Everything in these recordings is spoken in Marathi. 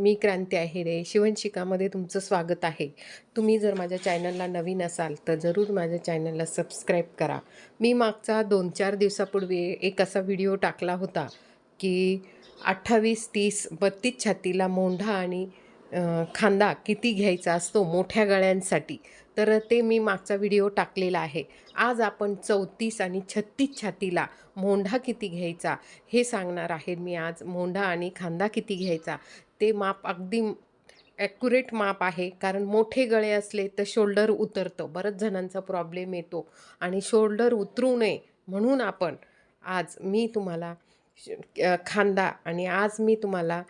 मी क्रांती आहे शिवणशिकामध्ये तुमचं स्वागत आहे. तुम्ही जर माझ्या चॅनलला नवीन असाल तर जरूर माझ्या चॅनलला सबस्क्राईब करा. मी मागचा दोन चार दिवसापूर्वी एक असा व्हिडिओ टाकला होता की अठ्ठावीस तीस बत्तीस छातीला मोंढा आणि खांदा किती घ्यायचा असतो मोठ्या गळ्यांसाठी. तर ते मी मागचा व्हिडिओ टाकलेला आहे. आज आपण चौतीस आणि छत्तीस छातीला मोंढा किती घ्यायचा हे सांगणार आहे. मी आज मोंढा आणि खांदा किती घ्यायचा ते माप अगदी ॲक्युरेट माप आहे. कारण मोठे गळे असले तर शोल्डर उतरतं. बऱ्याच जणांचा प्रॉब्लेम येतो. आणि शोल्डर उतरू नये म्हणून आपण आज मी तुम्हाला खांदा आणि आज मी तुम्हाला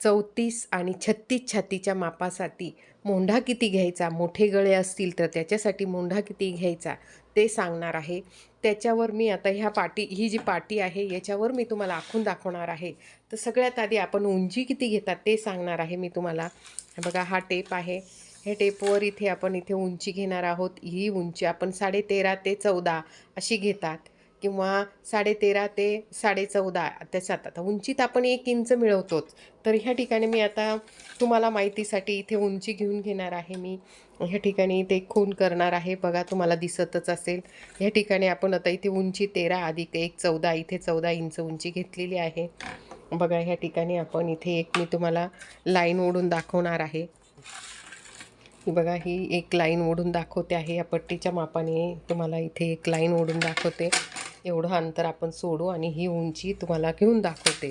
चौतीस आणि छत्तीस छातीच्या मापासाठी मोंढा किती घ्यायचा? मोठे गळे असतील तर त्याच्यासाठी मोंढा किती घ्यायचा? ते सांगणार आहे. त्याच्यावर मी आता ह्या पाटी ही जी पाटी आहे याच्यावर मी तुम्हाला आखून दाखवणार आहे. तर सगळ्यात आधी आपण उंची किती घेतात ते सांगणार आहे मी तुम्हाला. बघा हा टेप आहे. हे टेपवर इथे आपण इथे उंची घेणार आहोत. ही उंची आपण साडे तेरा ते चौदा अशी घेतात. किंवा साडेतेरा ते साडेचौदा त्याच्यात आता उंचीत आपण एक इंच मिळवतोच. तर ह्या ठिकाणी मी आता तुम्हाला माहितीसाठी इथे उंची घेऊन घेणार आहे मी. ह्या ठिकाणी ते खून करणार आहे. बघा तुम्हाला दिसतच असेल. ह्या ठिकाणी आपण आता इथे उंची तेरा अधिक एक चौदा इथे चौदा इंच उंची घेतलेली आहे. बघा ह्या ठिकाणी आपण इथे एक मी तुम्हाला लाईन ओढून दाखवणार आहे. बघा ही एक लाईन ओढून दाखवते आहे. या पट्टीच्या मापाने तुम्हाला इथे एक लाईन ओढून दाखवते. एवढं अंतर आपण सोडू आणि ही उंची तुम्हाला घेऊन दाखवते.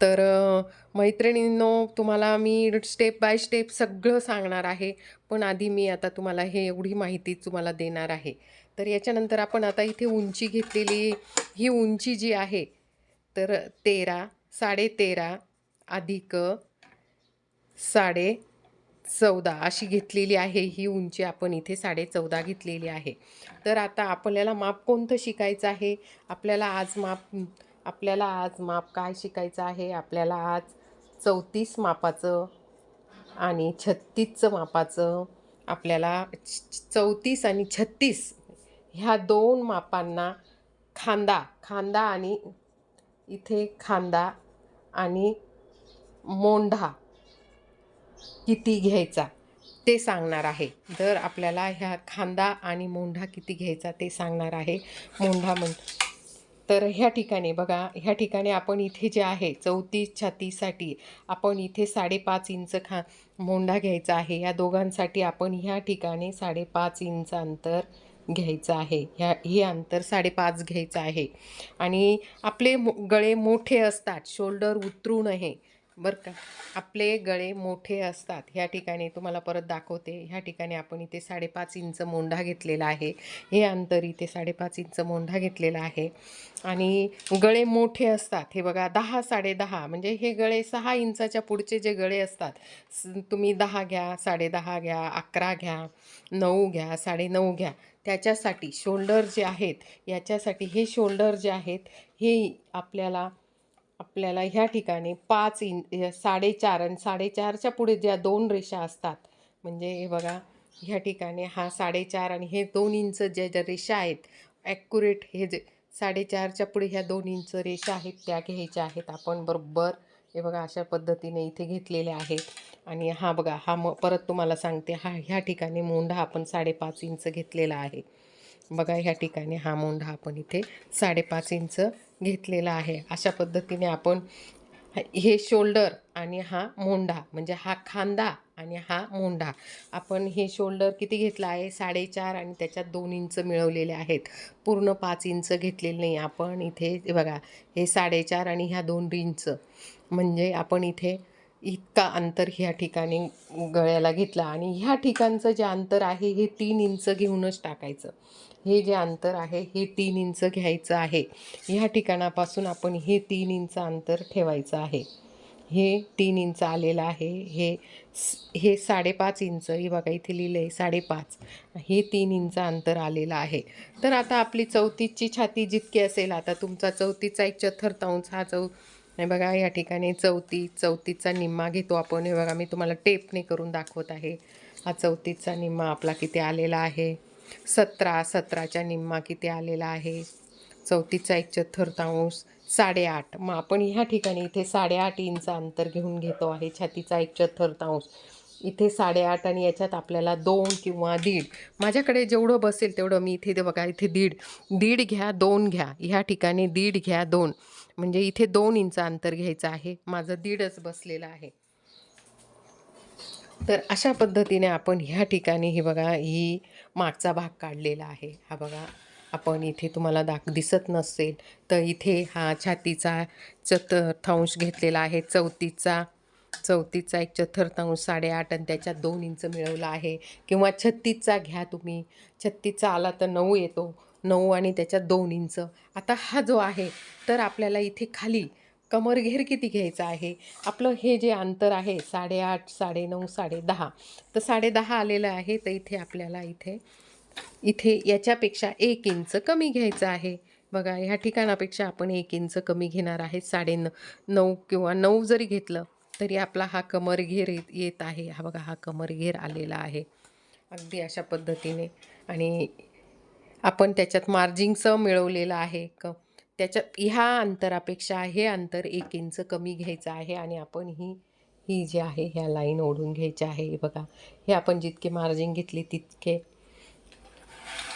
तर मैत्रिणींनो तुम्हाला मी स्टेप बाय स्टेप सगळं सांगणार आहे पण आधी मी आता तुम्हाला हे एवढी माहिती तुम्हाला देणार आहे. तर याच्यानंतर आपण आता इथे उंची घेतलेली ही उंची जी आहे तर तेरा साडेतेरा अधिक साडे चौदा अशी घेतलेली आहे. ही उंची आपण इथे साडे चौदा घेतलेली आहे. तर आता आपल्याला माप कोणतं शिकायचं आहे? आपल्याला आज माप आपल्याला आज माप काय शिकायचं आहे? आपल्याला आज चौतीस मापाचं आणि छत्तीसचं मापाचं आपल्याला चौतीस आणि छत्तीस ह्या दोन मापांना खांदा खांदा आणि इथे खांदा आणि मोंढा किती घ्यायचा ते सांगणार आहे. तर आपल्याला ह्या खांदा आणि मोंढा किती घ्यायचा ते सांगणार आहे. मोंढा म्हण तर ह्या ठिकाणी बघा ह्या ठिकाणी आपण इथे जे आहे चौतीस छातीसाठी आपण इथे साडेपाच इंच खा मोंढा घ्यायचा आहे. या दोघांसाठी आपण ह्या ठिकाणी साडेपाच इंच अंतर घ्यायचं आहे. ह्या हे अंतर साडेपाच घ्यायचं आहे. आणि आपले मो- गळे मोठे असतात शोल्डर उतरू नये. बरं का. आपले गळे मोठे असतात. ह्या ठिकाणी तुम्हाला परत दाखवते. ह्या ठिकाणी आपण इथे साडेपाच इंच मोंढा घेतलेला आहे. हे अंतर इथे साडेपाच इंच मोंढा घेतलेला आहे. आणि गळे मोठे असतात. हे बघा दहा साडेदहा म्हणजे हे गळे सहा इंचाच्या पुढचे जे गळे असतात स- तुम्ही दहा घ्या साडेदहा घ्या अकरा घ्या नऊ घ्या साडेनऊ घ्या. त्याच्यासाठी शोल्डर जे आहेत याच्यासाठी हे शोल्डर जे आहेत हे आपल्याला आपल्याला ह्या ठिकाणी पाच इन साडेचार आणि साडेचारच्या पुढे ज्या दोन रेषा असतात म्हणजे हे बघा ह्या ठिकाणी हा साडेचार आणि हे दोन इंच ज्या ज्या रेषा आहेत ॲक्युरेट हे जे साडेचारच्या पुढे ह्या दोन इंच रेषा आहेत त्या घ्यायच्या आहेत आपण बरोबर. हे बघा अशा पद्धतीने इथे घेतलेले आहेत. आणि हा बघा हा म परत तुम्हाला सांगते हा ह्या ठिकाणी मोंढा आपण साडेपाच इंच घेतलेला आहे. बघा ह्या ठिकाणी हा मोंढा आपण इथे साडेपाच इंच घेतलेला आहे. अशा पद्धतीने आपण हे शोल्डर आणि हा मोंढा म्हणजे हा खांदा आणि हा मोंढा आपण हे शोल्डर किती घेतला आहे? साडेचार आणि त्याच्यात दोन इंच मिळवलेले आहेत. पूर्ण पाच इंच घेतलेले नाही. आपण इथे बघा हे साडेचार आणि ह्या दोन इंच. म्हणजे आपण इथे इतका अंतर ह्या ठिकाणी गळ्याला घेतला आणि ह्या ठिकाणचं जे अंतर आहे हे तीन इंच घेऊनच टाकायचं. हे जे अंतर आहे हे तीन इंच घ्यायचं आहे. ह्या ठिकाणापासून आपण हे तीन इंच अंतर ठेवायचं आहे. हे तीन इंच आलेलं आहे. हे हे साडेपाच इंच हे बघा इथे लिहिलं आहे साडेपाच. हे तीन इंच अंतर आलेलं आहे. तर आता आपली चौतीसची छाती जितकी असेल आता तुमचा चौतीचा एक चतुर्थांश हा चौ आणि बघा या ठिकाणी चौथी चौथीचा निम्मा घेतो आपण. हे बघा मी तुम्हाला टेपने करून दाखवत आहे. हा चौतीसचा निम्मा आपला किती आलेला आहे? सतरा सतराच्या निम्मा किती आलेला आहे? चौतीसचा एक चतुर्थांश साडेआठ. मग आपण ह्या ठिकाणी इथे साडेआठ इंच अंतर घेऊन घेतो आहे. छातीचा एक चतुर्थांश. इथे साडेआठ आणि याच्यात आपल्याला दोन किंवा दीड. माझ्याकडे जेवढं बसेल तेवढं मी इथे ते बघा इथे दीड. दीड घ्या दोन घ्या. ह्या ठिकाणी दीड घ्या दोन. म्हणजे इथे दोन इंच अंतर घ्यायचं आहे. माझं दीडच बसलेलं आहे. तर अशा पद्धतीने आपण ह्या ठिकाणी हे बघा ही मागचा भाग काढलेला आहे. हा बघा आपण इथे तुम्हाला दाख दिसत नसेल तर इथे हा छातीचा चतुर्थांश घेतलेला आहे. चौथीचा चौथीचा एक चतुर्थांश साडेआठ आणि त्याच्यात दोन इंच मिळवला आहे. किंवा छत्तीसचा घ्या तुम्ही. छत्तीसचा आला तर नऊ येतो. नऊ आणि त्याच्यात दोन इंच. आता हा जो आहे तर आपल्याला इथे खाली कमरघेर किती घ्यायचा आहे? आपलं हे जे अंतर आहे साडेआठ साडेनऊ साडेदहा. तर साडेदहा आलेलं आहे तर इथे आपल्याला इथे इथे याच्यापेक्षा एक इंच कमी घ्यायचं आहे. बघा ह्या ठिकाणापेक्षा आपण एक इंच कमी घेणार आहे. साडे न नऊ किंवा नऊ जरी घेतलं तरी आपला हा कमरघेर येत येत आहे. हा बघा हा कमरघेर आलेला आहे. अगदी अशा पद्धतीने. आणि आपण त्याच्यात मार्जिंगचं मिळवलेलं आहे. क त्याच्यात ह्या अंतरापेक्षा हे अंतर एक इंच कमी घ्यायचं आहे आणि आपण ही ही जी आहे ह्या लाईन ओढून घ्यायची आहे. बघा हे आपण जितके मार्जिंग घेतली तितके.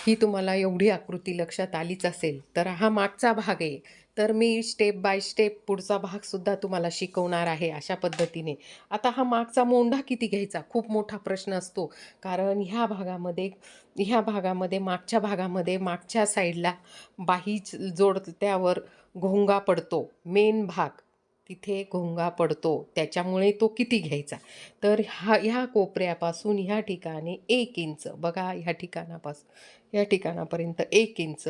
ही तुम्हाला एवढी आकृती लक्षात आलीच असेल तर हा मागचा भाग आहे. तर मी स्टेप बाय स्टेप पुढचा भागसुद्धा तुम्हाला शिकवणार आहे अशा पद्धतीने. आता हा मागचा मोंढा किती घ्यायचा? खूप मोठा प्रश्न असतो. कारण ह्या भागामध्ये ह्या भागामध्ये मागच्या भागामध्ये मागच्या साईडला बाही जोडत्यावर घोंगा पडतो. मेन भाग तिथे घोंगा पडतो. त्याच्यामुळे तो किती घ्यायचा? तर हा ह्या कोपऱ्यापासून ह्या ठिकाणी एक इंच बघा ह्या ठिकाणापासून या ठिकाणापर्यंत एक इंच.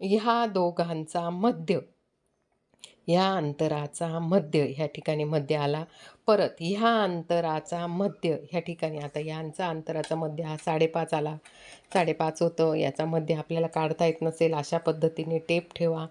ह्या दोघांचा मध्य ह्या अंतराचा मध्य ह्या ठिकाणी मध्य आला. परत ह्या अंतराचा मध्य ह्या ठिकाणी आता यांचा अंतराचा मध्य हा साडेपाच आला. साडेपाच होतं. याचा मध्य आपल्याला काढता येत नसेल अशा पद्धतीने टेप ठेवा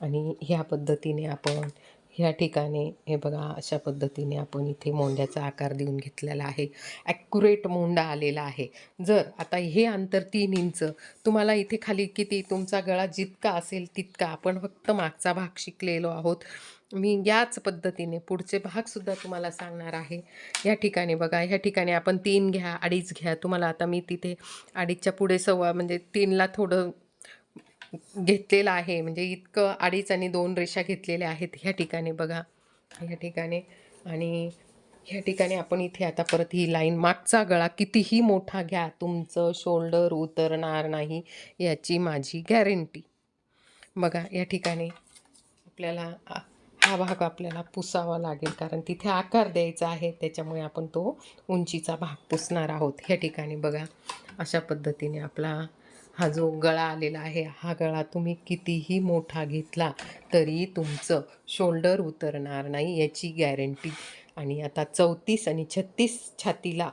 आणि ह्या पद्धतीने आपण ह्या ठिकाणी हे बघा अशा पद्धतीने आपण इथे मोंड्याचा आकार देऊन घेतलेला आहे. ॲक्युरेट मोंडा आलेला आहे. जर आता हे अंतर तीन इंच तुम्हाला इथे खाली किती तुमचा गळा जितका असेल तितका. आपण फक्त मागचा भाग शिकलेलो आहोत. मी याच पद्धतीने पुढचे भागसुद्धा तुम्हाला सांगणार आहे. या ठिकाणी बघा ह्या ठिकाणी आपण तीन घ्या अडीच घ्या. तुम्हाला आता मी तिथे अडीचच्या पुढे सव्वा म्हणजे तीनला थोडं घेतलेलं आहे. म्हणजे इतकं अडीच आणि दोन रेषा घेतलेल्या आहेत ह्या ठिकाणी बघा. ह्या ठिकाणी आणि ह्या ठिकाणी आपण इथे आता परत ही लाईन मागचा गळा कितीही मोठा घ्या तुमचं शोल्डर उतरणार नाही याची माझी गॅरंटी. बघा या ठिकाणी आपल्याला हा भाग आपल्याला पुसावा लागेल कारण तिथे आकार द्यायचा आहे त्याच्यामुळे आपण तो उंचीचा भाग पुसणार आहोत. ह्या ठिकाणी बघा अशा पद्धतीने आपला हा जो गळा आलेला आहे हा गळा तुम्ही कितीही मोठा घेतला तरी तुमचं शोल्डर उतरणार नाही याची गॅरंटी. आणि आता चौतीस आणि छत्तीस छातीला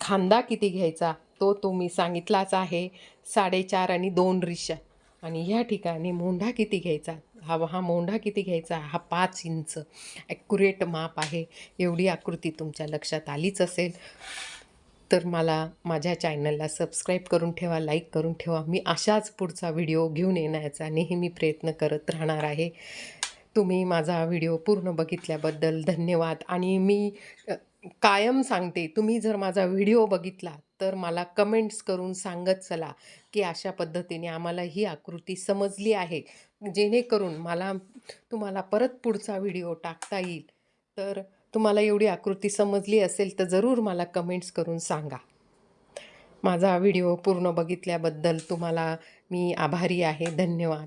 खांदा किती घ्यायचा तो तुम्ही सांगितलाच आहे साडेचार आणि दोन रिशा आणि ह्या ठिकाणी मोंढा किती घ्यायचा? हा हा मोंढा किती घ्यायचा? हा पाच इंच. ॲक्युरेट माप आहे. एवढी आकृती तुमच्या लक्षात आलीच असेल. तर मला माझ्या चॅनलला सबस्क्राईब करून ठेवा लाईक करून ठेवा. मी अशाच पुढचा व्हिडिओ घेऊन येण्याचा नेहमी प्रयत्न करत राहणार आहे. तुम्ही माझा व्हिडिओ पूर्ण बघितल्याबद्दल धन्यवाद. आणि मी कायम सांगते तुम्ही जर माझा व्हिडिओ बघितला तर मला कमेंट्स करून सांगत चला की अशा पद्धतीने आम्हाला ही आकृती समजली आहे. जेणेकरून मला तुम्हाला परत पुढचा व्हिडिओ टाकता येईल. तर तुम्हाला एवढी आकृती समजली असेल तर जरूर मला कमेंट्स करून सांगा. माझा व्हिडिओ पूर्ण बघितल्याबद्दल तुम्हाला मी आभारी आहे. धन्यवाद.